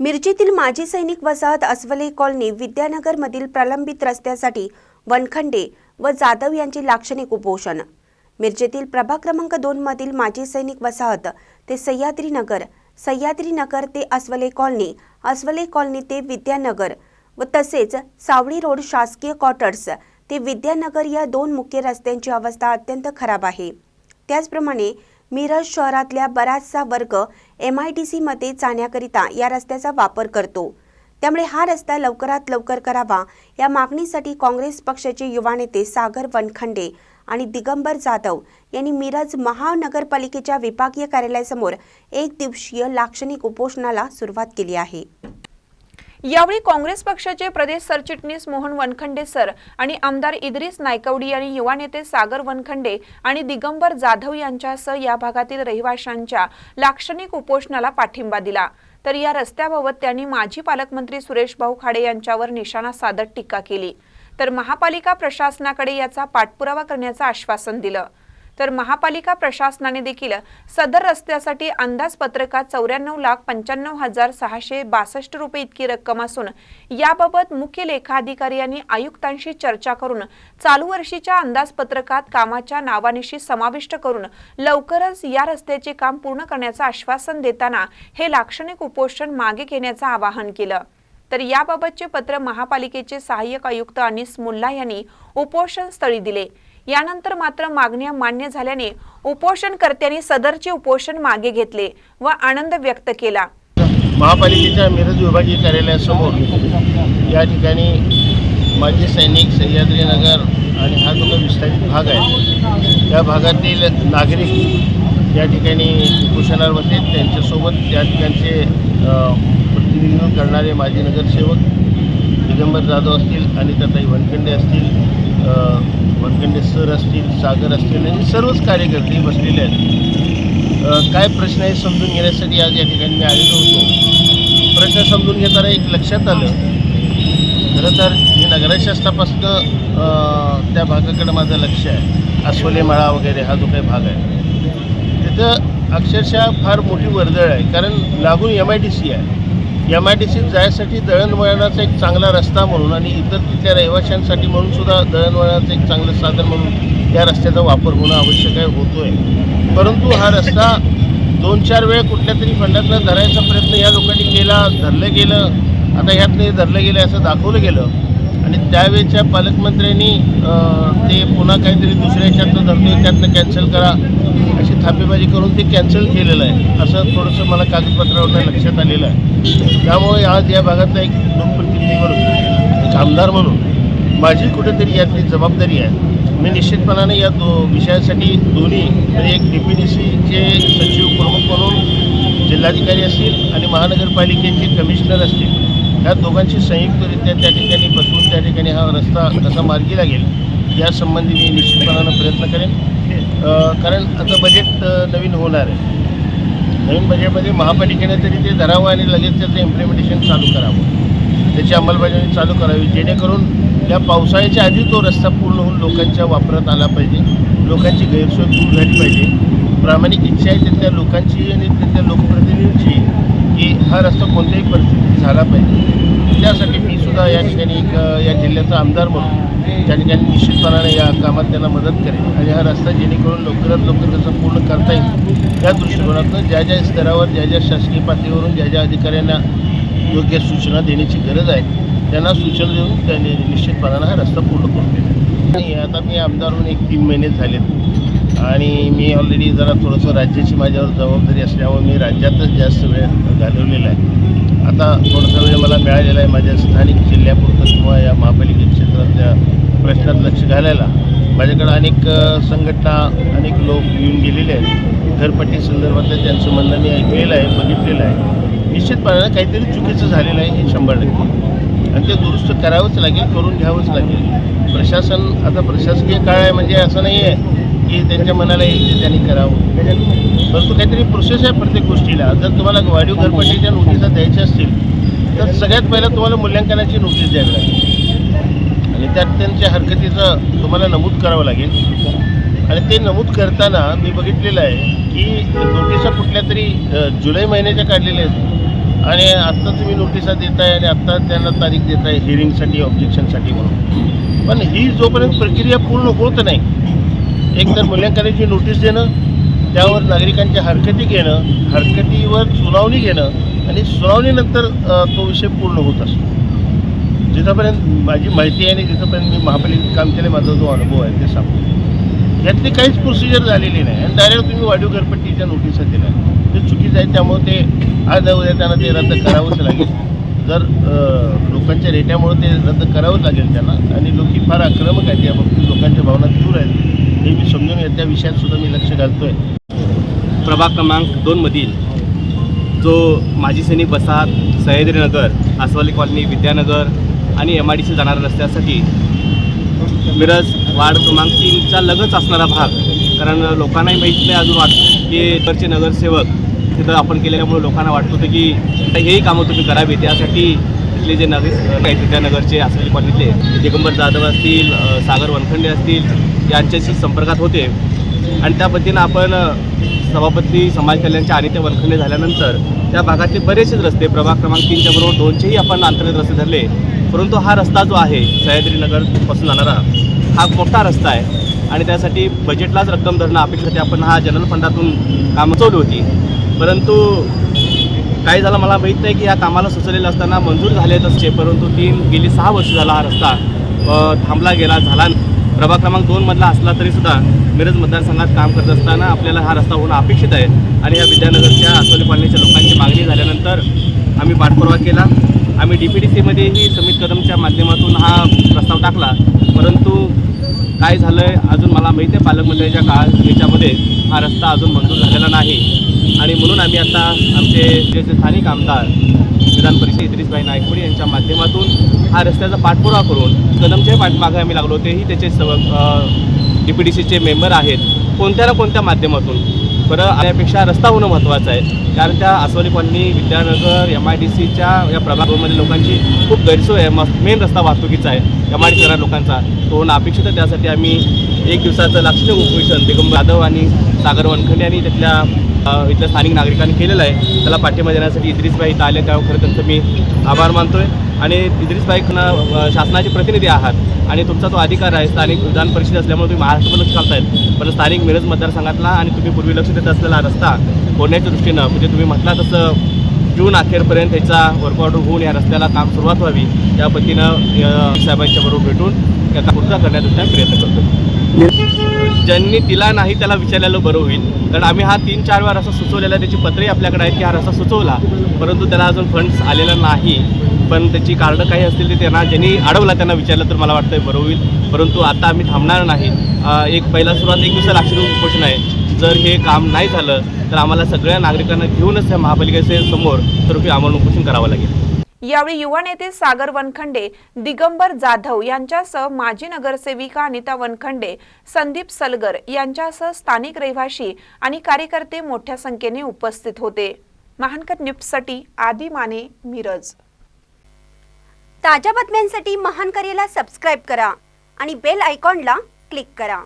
मिरजेतील माजी सैनिक वसाहत अस्वले कॉलनी विद्यानगरमधील प्रलंबित रस्त्यासाठी वनखंडे व जाधव यांचे लाक्षणिक उपोषण. मिरजेतील प्रभाग क्रमांक दोन मधील माजी सैनिक वसाहत ते सह्याद्री नगर सह्याद्री नगर ते अस्वले कॉलनी अस्वले कॉलनी ते विद्यानगर व तसेच सावळी रोड शासकीय क्वार्टर्स ते विद्यानगर या दोन मुख्य रस्त्यांची अवस्था अत्यंत खराब आहे. त्याचप्रमाणे मिरज शहरातल्या बराचसा वर्ग एम आय डी सीमध्ये जाण्याकरिता या रस्त्याचा वापर करतो. त्यामुळे हा रस्ता लवकरात लवकर करावा या मागणीसाठी काँग्रेस पक्षाचे युवा नेते सागर वनखंडे आणि दिगंबर जाधव यांनी मिरज महानगरपालिकेच्या विभागीय कार्यालयासमोर एक दिवसीय लाक्षणिक उपोषणाला सुरुवात केली आहे. यावेळी काँग्रेस पक्षाचे प्रदेश सरचिटणीस मोहन वनखंडे सर आणि आमदार इद्रिस नायकवडी आणि युवा नेते सागर वनखंडे आणि दिगंबर जाधव यांच्यासह या भागातील रहिवाशांच्या लाक्षणिक उपोषणाला पाठिंबा दिला. तर या रस्त्याबाबत त्यांनी माजी पालकमंत्री सुरेश भाऊ खाडे यांच्यावर निशाणा साधत टीका केली. तर महापालिका प्रशासनाकडे याचा पाठपुरावा करण्याचं आश्वासन दिलं. तर महापालिका प्रशासनाने देखील सदर रस्त्यासाठी अंदाजपत्रकात चौऱ्याण्णव लाख पंच्याण्णव हजार सहाशे बासष्ट रुपये इतकी रक्कम असून याबाबत मुख्य लेखाधिकारी यांनी आयुक्तांशी चर्चा करून चालू वर्षीच्या अंदाजपत्रकात कामाच्या नावानिशी समाविष्ट करून लवकरच या रस्त्याचे काम पूर्ण करण्याचं आश्वासन देताना हे लाक्षणिक उपोषण मागे घेण्याचं आवाहन केलं. तर याबाबतचे पत्र महापालिकेचे सहाय्यक आयुक्त अनिस मुल्ला यांनी उपोषण स्थळी दिले. यानंतर मात्र मागण्या मान्य झाल्याने उपोषणकर्त्यांनी सदरचे उपोषण मागे घेतले व आनंद व्यक्त केला. महापालिकेच्या मिरज विभागीय कार्यालयासमोर या ठिकाणी माजी सैनिक सह्याद्रीनगर आणि हा जो विस्तारित भाग आहे या भागातील नागरिक या ठिकाणी उपोषणावर बसले. त्यांच्यासोबत त्या ठिकाणचे प्रतिनिधित्व करणारे माजी नगरसेवक दिगंबर जाधव असतील आणि त्याताई वनखंडे असतील वनखंडे सर असतील सागर असतील आणि सर्वच कार्यकर्ते बसलेले आहेत. काय प्रश्न आहे समजून घेण्यासाठी आज या ठिकाणी मी आलेलो होतो. प्रश्न समजून घेताना एक लक्षात आलं. खरं तर मी नगरशास्त्रापासून त्या भागाकडे माझं लक्ष आहे. अस्वले माळा वगैरे हा जो काही भाग आहे. तिथं अक्षरशः फार मोठी वर्दळ आहे. कारण लागून एम आय डी सी आहे. एम आय डी सीत जायसाठी दळणवळणाचा एक चांगला रस्ता म्हणून आणि इतर तिथल्या रहिवाशांसाठी म्हणून सुद्धा दळणवळणाचं एक चांगलं साधन म्हणून या रस्त्याचा वापर होणं आवश्यक आहे होतो आहे परंतु हा रस्ता दोन चार वेळ कुठल्या तरी फंडातनं धरायचा प्रयत्न या लोकांनी केला धरलं गेलं. आता ह्यात नाही धरलं गेलं असं दाखवलं गेलं. आणि त्यावेळेच्या पालकमंत्र्यांनी ते पुन्हा काहीतरी दुसऱ्या ह्याच्यातनं धरतोय त्यातनं कॅन्सल करा अशी थापेबाजी करून ते कॅन्सल केलेलं आहे. असं थोडंसं मला कागदपत्रावरून लक्षात आलेलं आहे. त्यामुळे आज या भागातला एक लोकप्रतिनिधी म्हणून एक आमदार म्हणून माझी कुठेतरी यातली जबाबदारी आहे. मी निश्चितपणाने या दो विषयासाठी दोन्ही म्हणजे एक डी पी डी सीचे सचिव प्रमुख म्हणून जिल्हाधिकारी असतील आणि महानगरपालिकेचे कमिशनर असतील या दोघांची संयुक्तरित्या त्या ठिकाणी बसून त्या ठिकाणी हा रस्ता कसा मार्गी लागेल यासंबंधी मी निश्चितपणानं प्रयत्न करेन. कारण आता बजेट नवीन होणार आहे. नवीन बजेटमध्ये महापालिकेने तरी ते धरावं आणि लगेच त्याचं इम्प्लिमेंटेशन चालू करावं. त्याची अंमलबजावणी चालू करावी. जेणेकरून या पावसाळ्याच्या आधी तो रस्ता पूर्ण होऊन लोकांच्या वापरात आला पाहिजे. लोकांची गैरसोय दूर झाली पाहिजे. प्रामाणिक इच्छा आहे तिथल्या लोकांची आणि तिथल्या लोकप्रतिनिधींची. की हा रस्ता कोणत्याही परिस्थितीत झाला पाहिजे. त्यासाठी मी सुद्धा या ठिकाणी एक या जिल्ह्याचा आमदार म्हणून त्या ठिकाणी निश्चितपणाने या कामात त्यांना मदत करेन आणि हा रस्ता जेणेकरून लवकरात लवकर त्याचा पूर्ण करता येईल. या दृष्टिकोनातून ज्या ज्या स्तरावर ज्या ज्या शासकीय पातळीवरून ज्या ज्या अधिकाऱ्यांना योग्य सूचना देण्याची गरज आहे त्यांना सूचना देऊन त्यांनी निश्चितपणानं हा रस्ता पूर्ण करून देईल आणि आता मी आमदार म्हणून एक तीन महिने झालेत. आणि मी ऑलरेडी जरा थोडंसं राज्याची माझ्यावर जबाबदारी असल्यामुळे मी राज्यातच जास्त वेळ घालवलेला आहे. आता थोडासा वेळ मला मिळालेला आहे माझ्या स्थानिक जिल्ह्यापुरतं किंवा या महापालिका क्षेत्रातल्या प्रश्नात लक्ष घालायला. माझ्याकडं अनेक संघटना अनेक लोक येऊन गेलेले आहेत. घरपट्टी संदर्भातलं त्यांचं म्हणणं मी ऐकलेलं आहे बघितलेलं आहे. निश्चितपणानं काहीतरी चुकीचं झालेलं आहे हे शंभर टक्के. आणि ते दुरुस्त करावंच लागेल करून घ्यावंच लागेल. प्रशासन आता प्रशासकीय काळ आहे म्हणजे असं नाही आहे की त्यांच्या मनाला येईल ते त्यांनी करावं. परंतु काहीतरी प्रोसेस आहे प्रत्येक गोष्टीला. जर तुम्हाला वाढीव घरपट्टीच्या नोटिसा द्यायच्या असतील तर सगळ्यात पहिलं तुम्हाला मूल्यांकनाची नोटीस द्यावी लागेल. आणि त्यात त्यांच्या हरकतीचं तुम्हाला नमूद करावं लागेल. आणि ते नमूद करताना मी बघितलेलं आहे की नोटिसा कुठल्या तरी जुलै महिन्याच्या काढलेल्या आहेत. आणि आत्ता तुम्ही नोटिसा देताय आणि आत्ता त्यांना तारीख देताय हिअरिंगसाठी ऑब्जेक्शनसाठी म्हणून. पण ही जोपर्यंत प्रक्रिया पूर्ण होत नाही एक तर मूल्यांकनाची नोटीस देणं त्यावर नागरिकांच्या हरकती घेणं हरकतीवर सुनावणी घेणं आणि सुनावणीनंतर तो विषय पूर्ण होत असतो. जिथंपर्यंत माझी माहिती आहे आणि जिथंपर्यंत मी महापालिकेत काम केलं माझा जो अनुभव आहे ते सांगतो. यातली काहीच प्रोसिजर झालेली नाही. आणि डायरेक्ट तुम्ही वाढीव घरपट्टीच्या नोटिसा दिल्या. ते चुकीचं आहे त्यामुळे ते आज उद्या त्यांना ते रद्द करावंच लागेल. जर लोकांच्या रेट्यामुळे ते रद्द करावंच लागेल त्यांना. आणि लोक ही फार आक्रमक आहेत या बाबतीत लोकांच्या भावना तीव्र आहेत. हे मी समजून घेत त्या विषयात सुद्धा मी लक्ष घालतो आहे प्रभाग क्रमांक दोनमधील जो माजी सैनिक वसाहत सह्याद्रीनगर आसवाली कॉलनी विद्यानगर आणि एम आय डी सी जाणाऱ्या रस्त्यासाठी मिरज वार्ड क्रमांक तीनच्या लगच असणारा भाग. कारण लोकांनाही माहीत नाही अजून वाट की इकडचे नगरसेवक तिथं आपण केल्यामुळे लोकांना वाटत होतं की हेही कामं तुम्ही करावी त्यासाठी तिथले जे नगर आहेत विद्यानगरचे आसवाली कॉलनीतले दिगंबर जाधव असतील सागर वनखंडे असतील यांच्याशी संपर्कात होते. आणि त्या पद्धतीनं आपण सभापती समाज कल्याणच्या आणि ते वनखंडे झाल्यानंतर त्या भागातले बरेचसेच रस्ते प्रभाग क्रमांक तीनच्या बरोबर दोनशेही आपण अंतर्गत रस्ते धरले. परंतु हा रस्ता जो आहे सह्याद्रीनगरपासून जाणारा हा मोठा रस्ता आहे. आणि त्यासाठी बजेटलाच रक्कम धरणं अपेक्षित होती. आपण हा जनरल फंडातून कामं चालू होती. परंतु काही झालं मला माहीत नाही की या कामाला सुचलेलं असताना मंजूर झाले असते परंतु तीन गेली सहा वर्ष झाला हा रस्ता थांबला गेला झाला प्रभाग क्रमांक दोनमधला असला तरीसुद्धा मिरज मतदारसंघात काम करत असताना आपल्याला हा रस्ता होणं अपेक्षित आहे. आणि या विद्यानगरच्या असोली कॉलनीच्या लोकांची मागणी झाल्यानंतर आम्ही पाठपुरावा केला. आम्ही डी पी डी सीमध्येही समित कदमच्या माध्यमातून हा प्रस्ताव टाकला. परंतु काय झालं आहे अजून मला माहिती आहे पालकमंत्र्यांच्या काळ याच्यामध्ये हा रस्ता अजून मंजूर झालेला नाही. आणि म्हणून आम्ही आता आमचे जे जे स्थानिक आमदार विधान परिषद इद्रिसभाई नायकवडी यांच्या माध्यमातून हा रस्त्याचा पाठपुरावा करून कदमच्या पाठमागे आम्ही लागलो. तेही त्याचे सव डी पी डी सीचे मेंबर आहेत कोणत्या ना कोणत्या माध्यमातून. बरं आल्यापेक्षा रस्ता होणं महत्त्वाचं आहे. कारण त्या Asavali colony Vidyanagar M I D सीच्या या प्रभागामध्ये लोकांची खूप गैरसोय आहे. मग मेन रस्ता वाहतुकीचा आहे एम आय डी करणाऱ्या लोकांचा. तो होणं अपेक्षित आहे. त्यासाठी आम्ही एक दिवसाचं लाक्षणिक उपवेशन दिगंबर जाधव आणि सागर वनखंडे आणि त्यातल्या इथल्या स्थानिक नागरिकांनी केलेलं आहे. त्याला पाठिंबा देण्यासाठी इद्रिसबाई इथं आले त्यावर खरं त्यांचं मी आभार मानतोय. आणि इद्रिसबाई खरं शासनाचे प्रतिनिधी आहात. आणि तुमचा तो अधिकार आहे. स्थानिक विधान परिषद असल्यामुळे तुम्ही महाराष्ट्रभर लक्ष घालतायत. पण स्थानिक मिरज मतदारसंघातला आणि तुम्ही पूर्वी लक्ष देत असलेला रस्ता होण्याच्या दृष्टीनं म्हणजे तुम्ही म्हटला तसं जून अखेरपर्यंत त्याचा वर्कआउट होऊन या रस्त्याला काम सुरुवात व्हावी त्या पद्धतीनं साहेबांच्या बरोबर भेटून त्याचा पूर्ण करण्याचा प्रयत्न करतो ज्यांनी दिला नाही त्याला विचारलेलं बरं होईल. कारण आम्ही हा तीन चार वेळा रस्ता सुचवलेला आहे, त्याची पत्रही आपल्याकडे आहेत की हा रस्ता सुचवला. परंतु त्याला अजून फंड्स आलेला नाही. पण त्याची कारणं काही असतील ते त्यांना ज्यांनी अडवला त्यांना विचारलं तर मला वाटतं बरं होईल. परंतु आता आम्ही थांबणार नाही. एक पहिला सुरुवात एक दिवसाला अक्षर उपोषण आहे. जर हे काम नाही झालं तर आम्हाला सगळ्या नागरिकांना घेऊनच त्या महापालिकेचे समोर आम्हाला उपोषण करावं लागेल. यावेळी युवा नेते सागर वनखंडे दिगंबर जाधव यांच्यासह माजी नगरसेविका अनिता वनखंडे संदीप सलगर यांच्यासह स्थानिक रहिवाशी आणि कार्यकर्ते मोठ्या संख्येने उपस्थित होते. महानकर न्यूजसाठी आदी माने मिरज. ताज्या बातम्यांसाठी महानकरेला सबस्क्राईब करा आणि बेल आयकॉनला क्लिक करा.